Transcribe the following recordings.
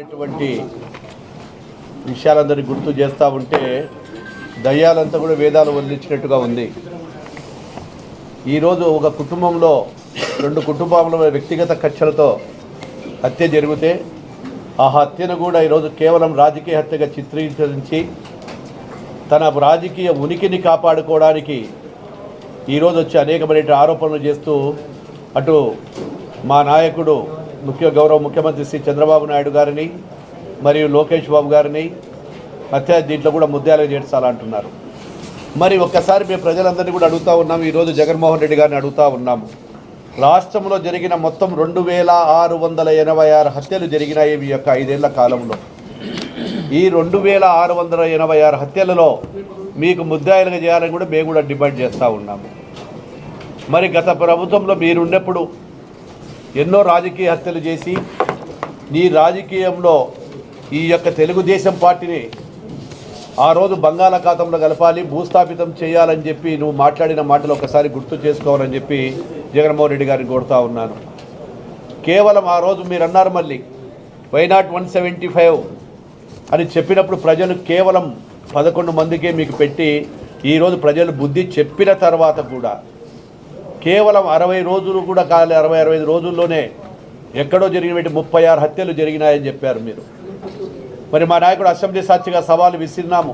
అటువంటి విషయాలందరినీ గుర్తు చేస్తూ ఉంటే దయ్యాలంతా కూడా వేదాలు వదిలించినట్టుగా ఉంది. ఈరోజు ఒక కుటుంబంలో రెండు కుటుంబంలో వ్యక్తిగత కక్షలతో హత్య జరిగితే ఆ హత్యను కూడా ఈరోజు కేవలం రాజకీయ హత్యగా చిత్రీకరించి తన రాజకీయ ఉనికిని కాపాడుకోవడానికి ఈరోజు వచ్చి అనేకమైన ఆరోపణలు చేస్తూ అటు మా నాయకుడు ముఖ్య గౌరవ ముఖ్యమంత్రి శ్రీ చంద్రబాబు నాయుడు గారిని మరియు లోకేష్ బాబు గారిని హత్య దీంట్లో కూడా ముద్దాలుగా చేర్చాలంటున్నారు. మరి ఒక్కసారి మేము ప్రజలందరినీ కూడా అడుగుతా ఉన్నాము ఈరోజు జగన్మోహన్ రెడ్డి గారిని అడుగుతా ఉన్నాము రాష్ట్రంలో జరిగిన మొత్తం రెండు వేల ఆరు వందల ఎనభై ఆరు హత్యలు జరిగినాయి ఈ యొక్క ఐదేళ్ళ కాలంలో. ఈ రెండు వేల ఆరు వందల ఎనభై ఆరు హత్యలలో మీకు ముద్దాయిలుగా చేయాలని కూడా మేము కూడా డిమాండ్ చేస్తూ ఉన్నాము. మరి గత ప్రభుత్వంలో మీరున్నప్పుడు ఎన్నో రాజకీయ హత్యలు చేసి నీ రాజకీయంలో ఈ యొక్క తెలుగుదేశం పార్టీని ఆ రోజు బంగాళాఖాతంలో కలపాలి భూస్థాపితం చేయాలని చెప్పి నువ్వు మాట్లాడిన మాటలు ఒకసారి గుర్తు చేసుకోవాలని చెప్పి జగన్మోహన్ రెడ్డి గారిని కోరుతా ఉన్నాను. కేవలం ఆ రోజు మీరు అన్నారు మళ్ళీ వైనాట్ వన్ సెవెంటీ ఫైవ్ అని చెప్పినప్పుడు ప్రజలు కేవలం పదకొండు మందికే మీకు పెట్టి ఈరోజు ప్రజలు బుద్ధి చెప్పిన తర్వాత కూడా కేవలం అరవై రోజులు కూడా కాలే అరవై అరవై ఐదు రోజుల్లోనే ఎక్కడో జరిగినటువంటి ముప్పై ఆరు హత్యలు జరిగినాయని చెప్పారు మీరు. మరి మా నాయకుడు అసెంబ్లీ సాక్షిగా సవాలు విసిరినాము.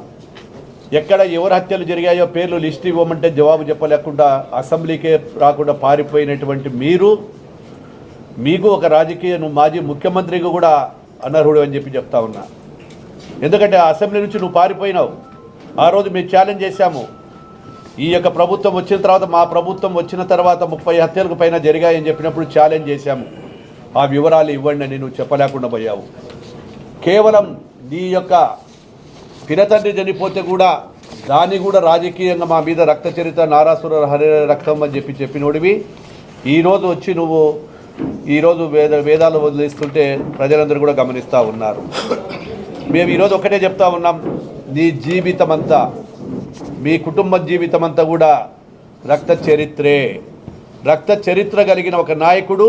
ఎక్కడ ఎవరు హత్యలు జరిగాయో పేర్లు లిస్ట్ ఇవ్వమంటే జవాబు చెప్పలేకుండా అసెంబ్లీకే రాకుండా పారిపోయినటువంటి మీరు మీకు ఒక రాజకీయ నువ్వు మాజీ ముఖ్యమంత్రికి కూడా అనర్హుడు అని చెప్పి చెప్తా ఉన్నా. ఎందుకంటే అసెంబ్లీ నుంచి నువ్వు పారిపోయినావు. ఆ రోజు మేము ఛాలెంజ్ చేశాము. ఈ యొక్క ప్రభుత్వం వచ్చిన తర్వాత మా ప్రభుత్వం వచ్చిన తర్వాత ముప్పై హత్యలకు పైన జరిగాయని చెప్పినప్పుడు ఛాలెంజ్ చేశాము. ఆ వివరాలు ఇవ్వండి అని నువ్వు చెప్పలేకుండా పోయావు. కేవలం నీ యొక్క పినతండ్రి చనిపోతే కూడా దాన్ని కూడా రాజకీయంగా మా మీద రక్త చరిత్ర నారాసుర హరి రక్తం అని చెప్పి చెప్పినోడివి. ఈరోజు వచ్చి నువ్వు ఈరోజు వేద వేదాలు వదిలేస్తుంటే ప్రజలందరూ కూడా గమనిస్తూ ఉన్నారు. మేము ఈరోజు ఒకటే చెప్తా ఉన్నాం నీ జీవితం అంతా మీ కుటుంబ జీవితం అంతా కూడా రక్త చరిత్రే. రక్త చరిత్ర కలిగిన ఒక నాయకుడు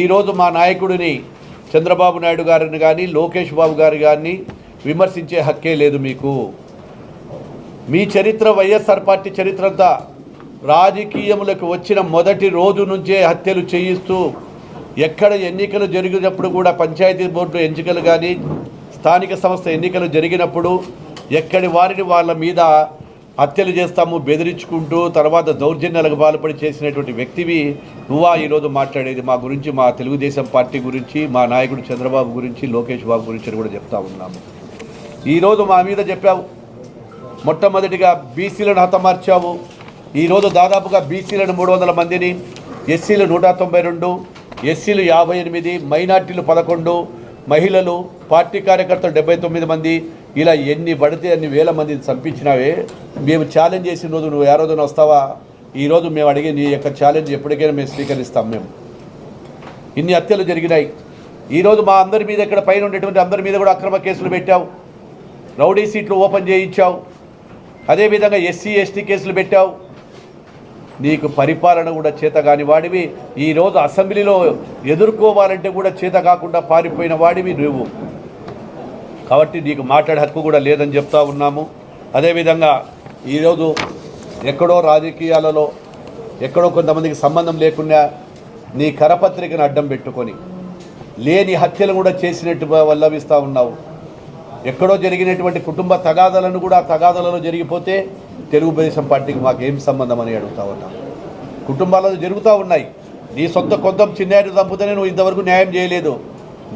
ఈరోజు మా నాయకుడిని చంద్రబాబు నాయుడు గారిని కానీ లోకేష్ బాబు గారు కానీ విమర్శించే హక్కే లేదు మీకు. మీ చరిత్ర వైఎస్ఆర్ పార్టీ చరిత్ర అంతా రాజకీయములకు వచ్చిన మొదటి రోజు నుంచే హత్యలు చేయిస్తూ ఎక్కడ ఎన్నికలు జరిగినప్పుడు కూడా పంచాయతీ బోర్డు ఎన్నికలు కానీ స్థానిక సంస్థ ఎన్నికలు జరిగినప్పుడు ఎక్కడి వారిని వాళ్ళ మీద హత్యలు చేస్తాము బెదిరించుకుంటూ తర్వాత దౌర్జన్యాలకు పాల్పడి చేసినటువంటి వ్యక్తివి నువ్వా? ఈరోజు మాట్లాడేది మా గురించి మా తెలుగుదేశం పార్టీ గురించి మా నాయకుడు చంద్రబాబు గురించి లోకేష్ బాబు గురించి అని కూడా చెప్తా ఉన్నాము. ఈరోజు మా మీద చెప్పావు మొట్టమొదటిగా బీసీలను హతమార్చావు. ఈరోజు దాదాపుగా బీసీలను మూడు వందల మందిని ఎస్సీలు నూట తొంభై రెండు ఎస్సీలు యాభై ఎనిమిది మైనార్టీలు పదకొండు మహిళలు పార్టీ కార్యకర్తలు డెబ్బై తొమ్మిది మంది ఇలా ఎన్ని పడితే అన్ని వేల మందిని చంపించినావే మేము ఛాలెంజ్ చేసిన రోజు నువ్వు ఏ రోజున వస్తావా? ఈరోజు మేము అడిగే నీ యొక్క ఛాలెంజ్ ఎప్పటికైనా మేము స్వీకరిస్తాం మేము. ఇన్ని హత్యలు జరిగినాయి. ఈరోజు మా అందరి మీద ఇక్కడ పైన ఉండేటువంటి అందరి మీద కూడా అక్రమ కేసులు పెట్టావు. రౌడీ సీట్లు ఓపెన్ చేయించావు. అదేవిధంగా ఎస్సీ ఎస్టీ కేసులు పెట్టావు. నీకు పరిపాలన కూడా చేత కాని వాడివి. ఈరోజు అసెంబ్లీలో ఎదుర్కోవాలంటే కూడా చేత కాకుండా పారిపోయిన వాడివి నువ్వు. కాబట్టి నీకు మాట్లాడే హక్కు కూడా లేదని చెప్తా ఉన్నాము. అదేవిధంగా ఈరోజు ఎక్కడో రాజకీయాలలో ఎక్కడో కొంతమందికి సంబంధం లేకుండా నీ కరపత్రికను అడ్డం పెట్టుకొని లేని హత్యలు కూడా చేసినట్టు వల్లవిస్తూ ఉన్నావు. ఎక్కడో జరిగినటువంటి కుటుంబ తగాదలను కూడా తగాదలలో జరిగిపోతే తెలుగుదేశం పార్టీకి మాకేం సంబంధం అని అడుగుతా ఉన్నాం. కుటుంబాలలో జరుగుతూ ఉన్నాయి. నీ సొంత కొంత చిన్నాయుడు చంపుతూనే నువ్వు ఇంతవరకు న్యాయం చేయలేదు.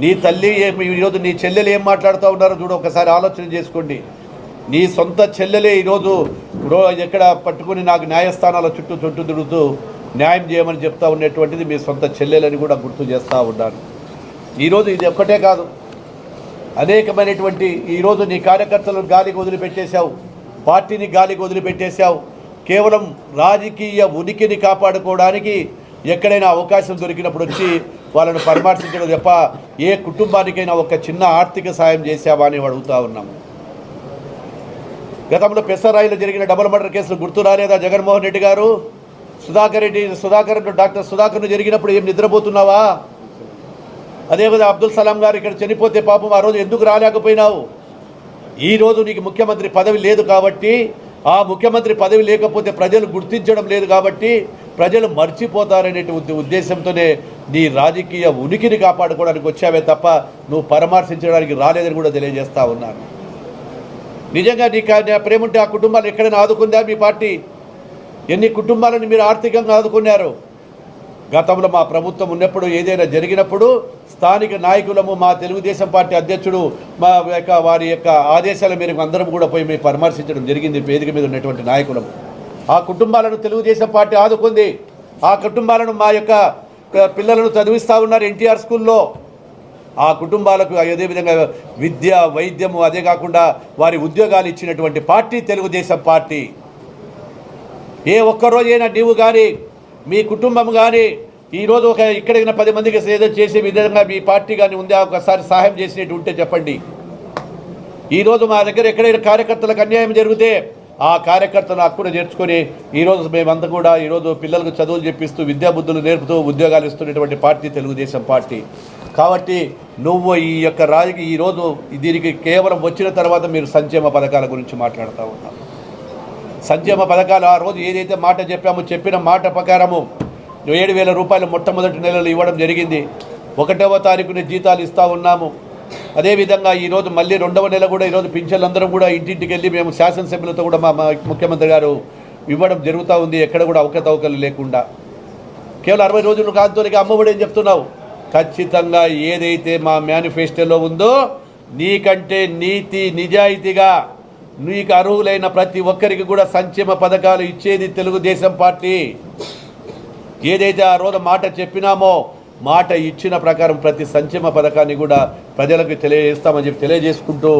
నీ తల్లి ఈరోజు నీ చెల్లెలు ఏం మాట్లాడుతూ ఉన్నారో చూడు ఒకసారి ఆలోచన చేసుకోండి. నీ సొంత చెల్లెలే ఈరోజు రో ఎక్కడ పట్టుకుని నాకు న్యాయస్థానాల చుట్టూ చుట్టూ తిరుగుతూ న్యాయం చేయమని చెప్తా ఉండేటువంటిది మీ సొంత చెల్లెలని కూడా గుర్తు చేస్తూ ఉన్నాను ఈరోజు ఇది ఒక్కటే కాదు. అనేకమైనటువంటి ఈరోజు నీ కార్యకర్తలను గాలికి వదిలిపెట్టేశావు. పార్టీని గాలికి వదిలిపెట్టేశావు. కేవలం రాజకీయ ఉనికిని కాపాడుకోవడానికి ఎక్కడైనా అవకాశం దొరికినప్పుడు వచ్చి వాళ్ళను పరామర్శించడం తప్ప ఏ కుటుంబానికైనా ఒక చిన్న ఆర్థిక సాయం చేశావా అని అడుగుతా ఉన్నాము. గతంలో పెసరాయిలో జరిగిన డబుల్ మర్డర్ కేసులు గుర్తు రాలేదా? జగన్మోహన్ రెడ్డి గారు? సుధాకర్ రెడ్డి సుధాకర్ డాక్టర్ సుధాకర్ను జరిగినప్పుడు ఏం నిద్రపోతున్నావా? అదేవిధంగా అబ్దుల్ సలాం గారు ఇక్కడ చనిపోతే పాపం ఆ రోజు ఎందుకు రాలేకపోయినావు? ఈ రోజు నీకు ముఖ్యమంత్రి పదవి లేదు కాబట్టి ఆ ముఖ్యమంత్రి పదవి లేకపోతే ప్రజలు గుర్తించడం లేదు కాబట్టి ప్రజలు మర్చిపోతారనేటువంటి ఉద్దేశంతోనే నీ రాజకీయ ఉనికిని కాపాడుకోవడానికి వచ్చావే తప్ప నువ్వు పరామర్శించడానికి రాలేదని కూడా తెలియజేస్తా ఉన్నాను నిజంగా నీకు ప్రేమ ఉంటే ఆ కుటుంబాలు ఎక్కడైనా ఆదుకుందా మీ పార్టీ? ఎన్ని కుటుంబాలను మీరు ఆర్థికంగా ఆదుకున్నారు? గతంలో మా ప్రభుత్వం ఉన్నప్పుడు ఏదైనా జరిగినప్పుడు స్థానిక నాయకులము మా తెలుగుదేశం పార్టీ అధ్యక్షుడు మా యొక్క వారి యొక్క ఆదేశాల మేరకు అందరం కూడా పోయి మేము పరామర్శించడం జరిగింది. వేదిక మీద ఉన్నటువంటి నాయకులము. ఆ కుటుంబాలను తెలుగుదేశం పార్టీ ఆదుకుంది. ఆ కుటుంబాలను మా యొక్క పిల్లలను చదివిస్తూ ఉన్నారు ఎన్టీఆర్ స్కూల్లో. ఆ కుటుంబాలకు అదేవిధంగా విద్య వైద్యము అదే కాకుండా వారి ఉద్యోగాలు ఇచ్చినటువంటి పార్టీ తెలుగుదేశం పార్టీ. ఏ ఒక్కరోజైనా నీవు కానీ మీ కుటుంబం కానీ ఈరోజు ఒక ఇక్కడికి పది మందికి ఏదో చేసే విధంగా మీ పార్టీ కానీ ఉందా? ఒకసారి సహాయం చేసినట్టు ఉంటే చెప్పండి. ఈరోజు మా దగ్గర ఎక్కడైనా కార్యకర్తలకు అన్యాయం జరిగితే ఆ కార్యకర్తను అక్కడ చేర్చుకొని ఈరోజు మేమంతా కూడా ఈరోజు పిల్లలకు చదువులు చెప్పిస్తూ విద్యాబుద్ధులు నేర్పుతూ ఉద్యోగాలు ఇస్తున్నటువంటి పార్టీ తెలుగుదేశం పార్టీ. కాబట్టి నువ్వు ఈ యొక్క రాజకీయ ఈరోజు దీనికి కేవలం వచ్చిన తర్వాత మీరు సంక్షేమ పథకాల గురించి మాట్లాడుతూ ఉన్నావు. సంక్షేమ పథకాలు ఆ రోజు ఏదైతే మాట చెప్పామో చెప్పిన మాట ప్రకారము ఏడు వేల రూపాయలు మొట్టమొదటి నెలలు ఇవ్వడం జరిగింది. ఒకటవ తారీఖున జీతాలు ఇస్తూ ఉన్నాము. అదేవిధంగా ఈరోజు మళ్ళీ రెండవ నెల కూడా ఈరోజు పింఛన్లందరం కూడా ఇంటింటికి వెళ్ళి మేము శాసనసభ్యులతో కూడా మా ముఖ్యమంత్రి గారు ఇవ్వడం జరుగుతూ ఉంది. ఎక్కడ కూడా అవకతవకలు లేకుండా. కేవలం అరవై రోజులు కాంతోనికి అమ్మఒడి అని చెప్తున్నావు? ఖచ్చితంగా ఏదైతే మా మేనిఫెస్టోలో ఉందో నీకంటే నీతి నిజాయితీగా నీకు అర్హులైన ప్రతి ఒక్కరికి కూడా సంక్షేమ పథకాలు ఇచ్చేది తెలుగుదేశం పార్టీ. ఏదైతే ఆ రోజు మాట చెప్పినామో మాట ఇచ్చిన ప్రకారం ప్రతి సంక్షేమ పథకాన్ని కూడా ప్రజలకు తెలియజేస్తామని చెప్పి తెలియజేసుకుంటూ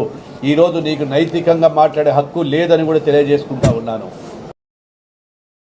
ఈరోజు నీకు నైతికంగా మాట్లాడే హక్కు లేదని కూడా తెలియజేసుకుంటా ఉన్నాను.